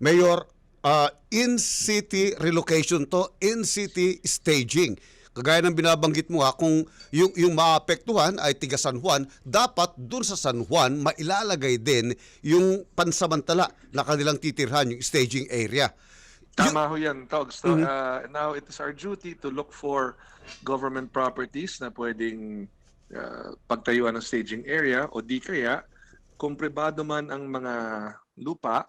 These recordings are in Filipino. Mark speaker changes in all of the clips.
Speaker 1: Mayor, uh, in-city relocation to, in-city staging. Kagaya ng binabanggit mo ha, kung yung, yung maapektuhan ay tiga San Juan, dapat dun sa San Juan mailalagay din yung pansamantala na kanilang titirhan, yung staging area.
Speaker 2: Tama ho yan, Togs.
Speaker 1: Mhm.
Speaker 2: Uh, now, it is our duty to look for government properties na pwedeng uh, pagtayuan ng staging area o di kaya kung pribado man ang mga lupa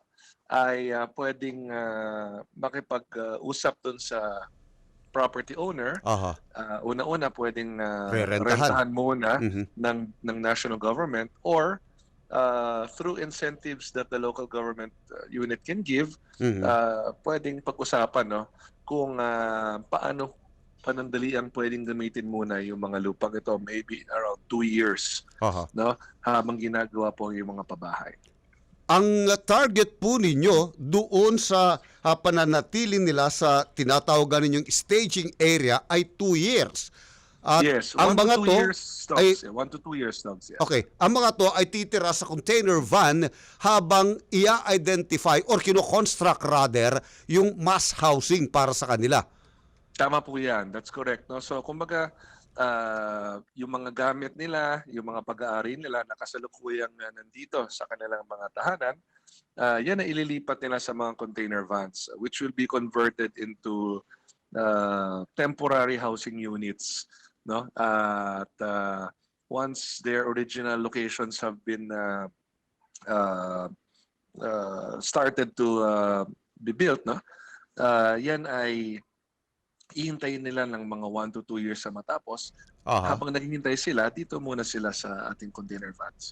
Speaker 2: ay uh, pwedeng uh, makipag-usap dun sa property owner.
Speaker 1: Aha.
Speaker 2: Uh, una-una pwedeng uh, rentahan muna
Speaker 1: Mhm.
Speaker 2: ng ng national government or uh, through incentives that the local government unit can give
Speaker 1: Mhm.
Speaker 2: uh, pwedeng pag-usapan no kung uh, paano panandalian pwedeng gamitin muna yung mga lupang ito maybe around two years
Speaker 1: Aha.
Speaker 2: no habang ginagawa po yung mga pabahay.
Speaker 1: Ang target po ninyo doon sa uh, pananatili nila sa tinatawagan ninyong staging area ay two years. At
Speaker 2: yes,
Speaker 1: ang mga to
Speaker 2: years dogs,
Speaker 1: ay-
Speaker 2: yeah, one to two years dogs, yeah.
Speaker 1: Okay, ang mga to ay titira sa container van habang ia-identify or kino-construct rather yung mass housing para sa kanila.
Speaker 2: Tama po yan. That's correct. No? So, kumbaga, ah, yung mga gamit nila, yung mga pag-aari nila na kasalukuyang ah, nandito sa kanilang mga tahanan, ah, yan na ililipat nila sa mga container vans, which will be converted into ah, temporary housing units. No? At ah, once their original locations have been ah, ah, ah, started to ah, be built, no? Ah, yan ay ihintayin nila ng mga 1 to 2 years sa matapos.
Speaker 1: Aha.
Speaker 2: Habang naghihintay sila, dito muna sila sa ating container vans.